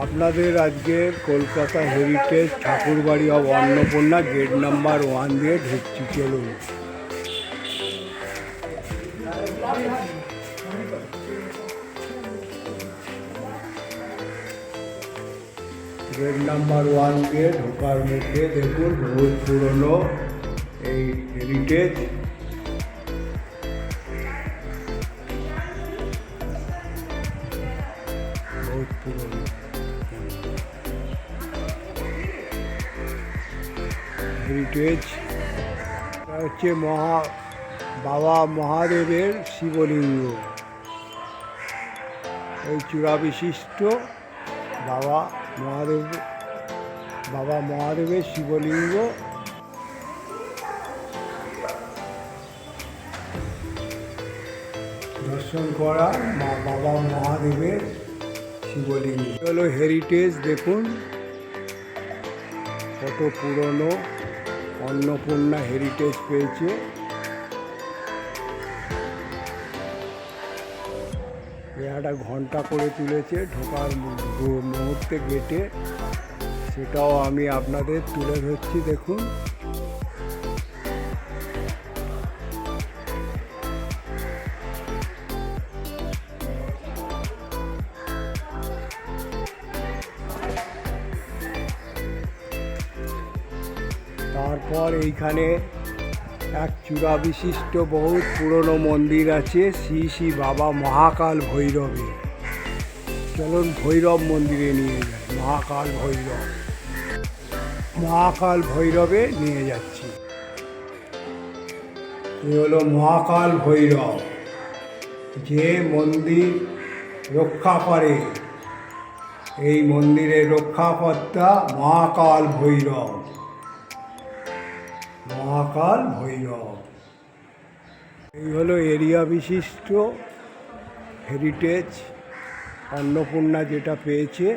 আপনাদের আজকে Kolkata heritage Thakurbari of Annapurna gate number one দিয়ে ঢুকছি, চলুন। গেট নাম্বার ওয়ান দিয়ে ঢোকার মধ্যে দেখুন বহুত পুরনো এই হেরিটেজ হচ্ছে মহা, বাবা মহাদেবের শিবলিঙ্গ। এই চূড়া বিশিষ্ট বাবা মহাদেব, বাবা মহাদেবের শিবলিঙ্গ। দর্শন করা মা, বাবা মহাদেবের শিবলিঙ্গ। হলো হেরিটেজ দেখুন। কত পুরনো অন্নপূর্ণা হেরিটেজ পেয়েছে। একটা ঘণ্টা করে তুলেছে ঢোকার মুহূর্তে গেটে। সেটাও আমি আপনাদের তুলে ধরছি, দেখুন। তারপর এইখানে এক চূড়া বিশিষ্ট বহু পুরনো মন্দির আছে, শ্রী শ্রী বাবা মহাকাল ভৈরবে। চলুন ভৈরব মন্দিরে নিয়ে যাই, মহাকাল ভৈরব। মহাকাল ভৈরবে নিয়ে যাচ্ছি। এ হলো মহাকাল ভৈরব। যে মন্দির রক্ষা করে, এই মন্দিরের রক্ষাকর্তা মহাকাল ভৈরব। মহাকাল ভৈরব। এই হলো এরিয়া বিশিষ্ট হেরিটেজ অন্নপূর্ণা যেটা পেয়েছে।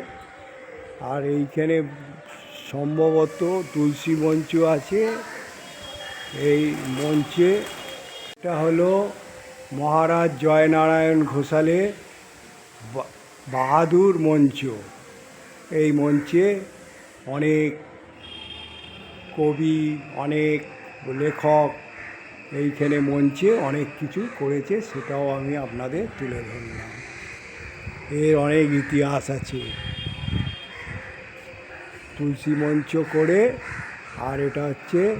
আর এইখানে সম্ভবত তুলসী মঞ্চ আছে। এই মঞ্চে এটা হলো মহারাজ জয়নারায়ণ ঘোষালের বাহাদুর মঞ্চ। এই মঞ্চে অনেক কবি, অনেক লেখক এইখানে মঞ্চে অনেক কিছু করেছে, সেটাও আমি আপনাদের তুলে ধরলাম। এর অনেক ইতিহাস আছে। তুলসী মঞ্চ করে, আর এটা হচ্ছে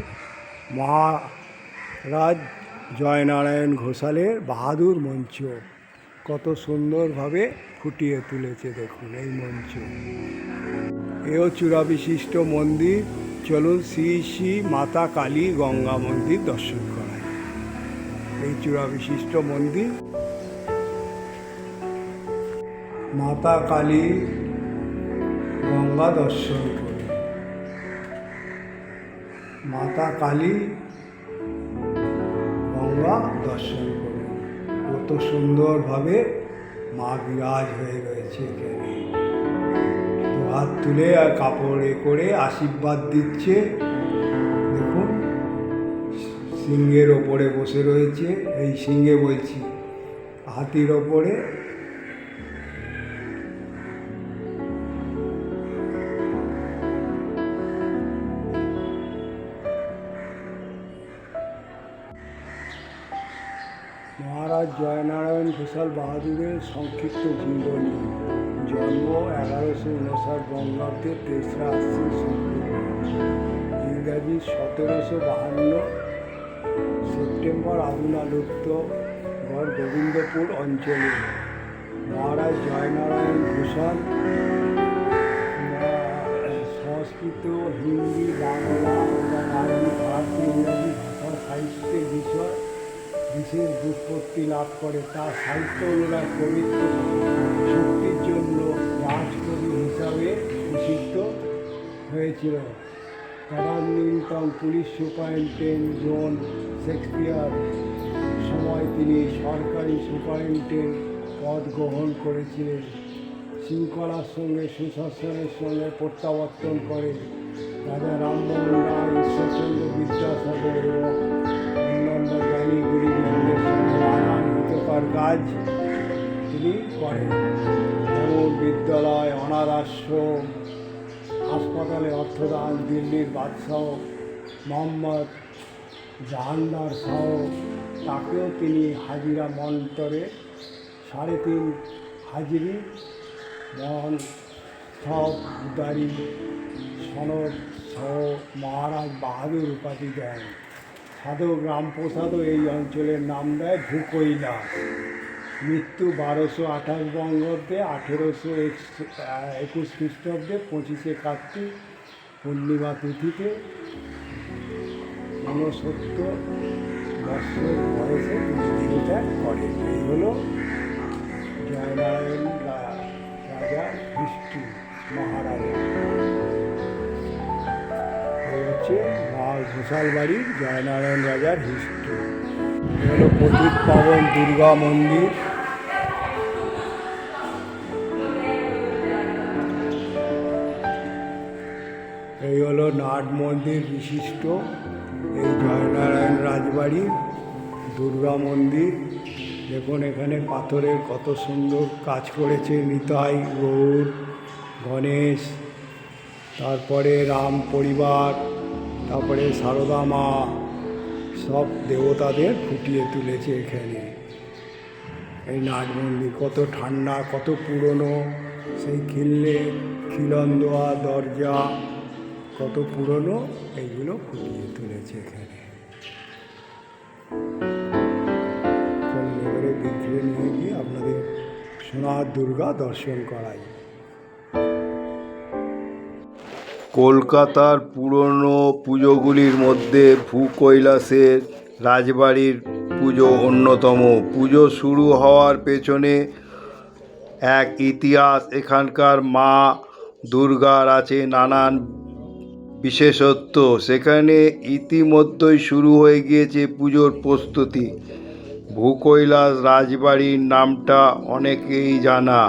মহারাজ জয়নারায়ণ ঘোষালের বাহাদুর মঞ্চ। কত সুন্দরভাবে ফুটিয়ে তুলেছে দেখুন এই মঞ্চ। এও চূড়া বিশিষ্ট মন্দির। চলুন শ্রী শ্রী মাতা কালী গঙ্গা মন্দির দর্শন করায় এই চূড়া বিশিষ্ট মন্দির মাতা কালী গঙ্গা দর্শন করি। মাতা কালী গঙ্গা দর্শন করি। কত সুন্দরভাবে মা বিরাজ হয়ে রয়েছে এখানে। হাত তুলে আর কাপড়ে করে আশীর্বাদ দিচ্ছে। দেখুন, সিংহের ওপরে বসে রয়েছে। এই সিংহে বলছি, হাতির ওপরে। মহারাজ জয়নারায়ণ ঘোষাল বাহাদুরের সংক্ষিপ্ত জীবনী। জন্ম এগারোশো উনষাট বঙ্গাব্দে তেসরা শুক্রবার। ইংরাজি সতেরোশো বাহান্ন সেপ্টেম্বর আদুনালুপ্ত গড় গোবিন্দপুর অঞ্চলে। মহারাজ জয়নারায়ণ ঘোষাল সংস্কৃত, হিন্দি, বাংলা এবং আরবি ফার্সি ইংরাজি ভাষা সাহিত্যের বিষয়, বিশেষ ব্যুৎপত্তি লাভ করে। তার সাহিত্য অনুরাগ কবিত্ব শক্তির জন্য রাজকবি হিসাবে প্রসিদ্ধ হয়েছিল। তদানীন্তন পুলিশ সুপারিনটেন্ডেন্ট জন শেক্সপিয়ার সময় তিনি সরকারি সুপারিনটেন্ডেন্ট পদ গ্রহণ করেছিলেন। শৃঙ্খলার সঙ্গে সুশাসনের সঙ্গে প্রত্যাবর্তন করে রাজা রামমোহন রায় ঈশ্বরচন্দ্র বিদ্যাসাগর এবং অন্যান্য জ্ঞানী সঙ্গে কাজ তিনি করেন। বিদ্যালয় অনাথ আশ্রম হাসপাতালে অর্থদান, দিল্লির বাদশাহ মোহাম্মদ জাহান্নার শাহ, তাকেও তিনি হাজিরা মন্তরে সাড়ে তিন হাজিরি মন সব সবদারি সনদ সহ মহারাজ বাহাদুর উপাধি দেন। সাধক রামপ্রসাদও এই অঞ্চলের নাম দেয় ভূকৈলা মৃত্যু বারোশো আঠাশ বঙ্গাব্দে, আঠেরোশো একুশ খ্রিস্টাব্দে, পঁচিশে কার্তিক, পূর্ণিমা তিথিতে। ঊনসত্তর বৎসর বয়সে তিনি করেন। এই হলো জয়নারায়ণ রাজা হিস্ট্রি মহারাজা। হচ্ছে ঘোষাল বাড়ির জয়নারায়ণ রাজার হিস্ট্রি। হলো পতিত পাবন দুর্গা মন্দির। নাট মন্দির বিশিষ্ট এই জয়নারায়ণ রাজবাড়ি, দুর্গা মন্দির। দেখুন এখানে পাথরের কত সুন্দর কাজ করেছে নিতাই, গৌর, গণেশ, তারপরে রাম পরিবার, তারপরে সারদা মা, সব দেবতাদের ফুটিয়ে তুলেছে এখানে। এই নাট মন্দির কত ঠান্ডা, কত পুরনো, সেই খিল্লে খিলন দেওয়া দরজা কত পুরনো এইগুলো ফুটিয়ে তুলেছে এখানে। এবারে বিগ্রে নিয়ে গিয়ে আপনাদের সোনার দুর্গা দর্শন করাই। কলকাতার পুরনো পুজোগুলির মধ্যে ভূকৈলাসের রাজবাড়ির পুজো অন্যতম। পুজো শুরু হওয়ার পেছনে এক ইতিহাস এখানকার মা দুর্গার আছে নানান বিশেষত্ব, সেখানে ইতিমধ্যেই শুরু হয়ে গিয়েছে পুজোর প্রস্তুতি। ভূকৈলাস রাজবাড়ির নামটা অনেকেই জানা।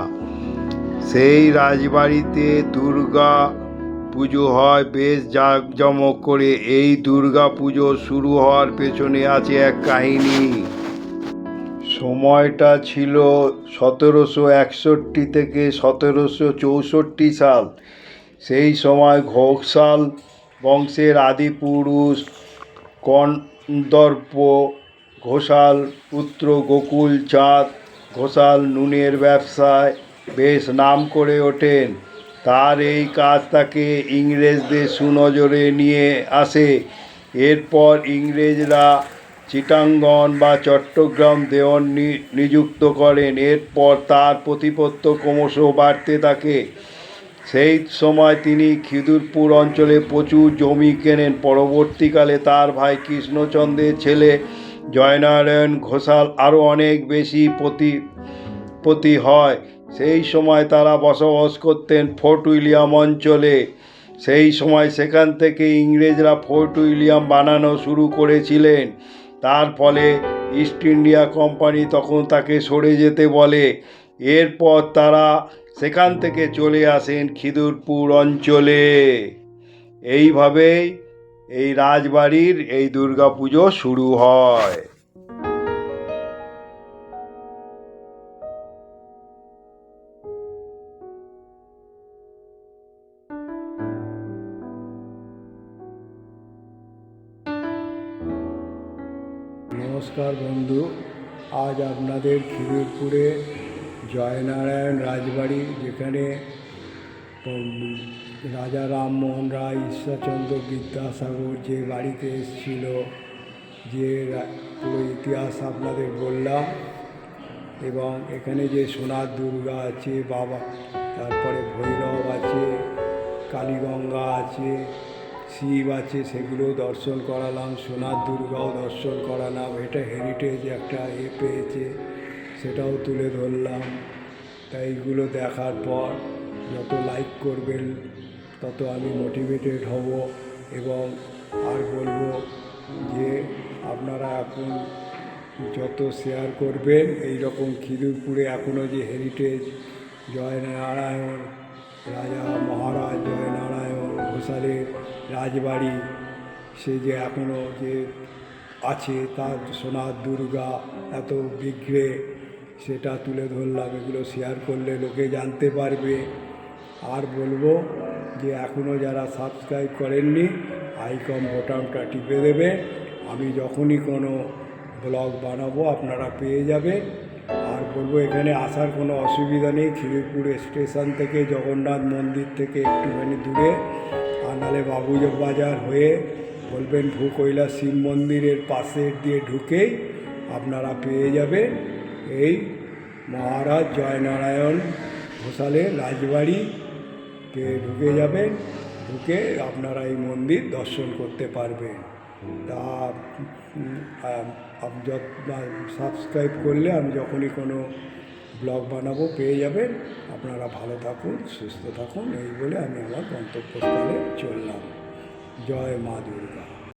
সেই রাজবাড়িতে দুর্গা পুজো হয়, বেশ জাঁকজমক করে। এই দুর্গা পুজো শুরু হওয়ার পেছনে আছে এক কাহিনী। সময়টা ছিল সতেরোশো একষট্টি থেকে সতেরোশো চৌষট্টি সাল। সেই সময় ঘোষাল বংশের আদিপুরুষ কন্দর্প, ঘোষাল পুত্র গোকুল চাঁদ, ঘোষাল নুনের ব্যবসায় বেশ নাম করে ওঠেন। তার এই কাজ তাকে ইংরেজদের সুনজরে নিয়ে আসে। এরপর ইংরেজরা চিটাঙ্গন বা চট্টগ্রাম দেওয়ান নিযুক্ত করেন। এরপর তার প্রতিপত্ত ক্রমশ বাড়তে থাকে। সেই সময় তিনি খিদুরপুর অঞ্চলে প্রচুর জমি কেনেন। পরবর্তীকালে তার ভাই কৃষ্ণচন্দ্রের ছেলে জয়নারায়ণ ঘোষাল আরও অনেক বেশি প্রতি প্রতি হয়। সেই সময় তারা বসবাস করতেন ফোর্ট উইলিয়াম অঞ্চলে। সেই সময় সেখান থেকে ইংরেজরা ফোর্ট উইলিয়াম বানানো শুরু করেছিলেন। তার ফলে ইস্ট ইন্ডিয়া কোম্পানি তখন তাকে সরে যেতে বলে। এরপর তারা সেখান থেকে চলে আসেন খিদুরপুর অঞ্চলে। এইভাবেই এই রাজবাড়ির এই দুর্গাপুজো শুরু হয়। নমস্কার বন্ধু, আজ আপনাদের খিদিরপুরে জয়নারায়ণ রাজবাড়ি, যেখানে রাজা রামমোহন রায়, ঈশ্বরচন্দ্র বিদ্যাসাগর যে বাড়িতে এসেছিল, যে পুরো ইতিহাস আপনাদের বললাম, এবং এখানে যে সোনার দুর্গা আছে, বাবা, তারপরে ভৈরব আছে, কালীগঙ্গা আছে, শিব আছে, সেগুলো দর্শন করালাম সোনার দুর্গাও দর্শন করালাম, এটা হেরিটেজ একটা এ পেয়েছে। সেটাও তুলে ধরলাম। তাই এইগুলো দেখার পর যত লাইক করবেন, তত আমি মোটিভেটেড হব এবং আর বলব যে আপনারা এখন যত শেয়ার করবেন এই রকম খিদুরপুরে এখনও যে হেরিটেজ জয়নারায়ণ, রাজা মহারাজ জয়নারায়ণ ঘোষালের রাজবাড়ি, সে যে এখনও যে আছে তার সোনার দুর্গা, এত বিঘ্রে সেটা তুলে ধরলাম, এগুলো শেয়ার করলে লোকে জানতে পারবে। আর বলব যে এখনও যারা সাবস্ক্রাইব করেননি আইকন বোতামটা টিপে দেবে। আমি যখনই কোনো ব্লগ বানাবো, আপনারা পেয়ে যাবে আর বলব এখানে আসার কোনো অসুবিধা নেই, খিদিরপুর স্টেশন থেকে জগন্নাথ মন্দির থেকে একটুখানি দূরে। আর নাহলে বাবুজ বাজার হয়ে বলবেন ভূকৈলা শিব মন্দিরের পাশে দিয়ে ঢুকেই আপনারা পেয়ে যাবেন। এই মহারাজ জয়নারায়ণ ঘোষালের রাজবাড়িতে ঢুকে যাবেন, ঢুকে আপনারা এই মন্দির দর্শন করতে পারবেন। তা সাবস্ক্রাইব করলে আমি যখনই কোনো ব্লগ বানাবো পেয়ে যাবেন। আপনারা ভালো থাকুন, সুস্থ থাকুন, এই বলে আমি আমার গন্তব্যস্থলে চললাম। জয় মা দুর্গা।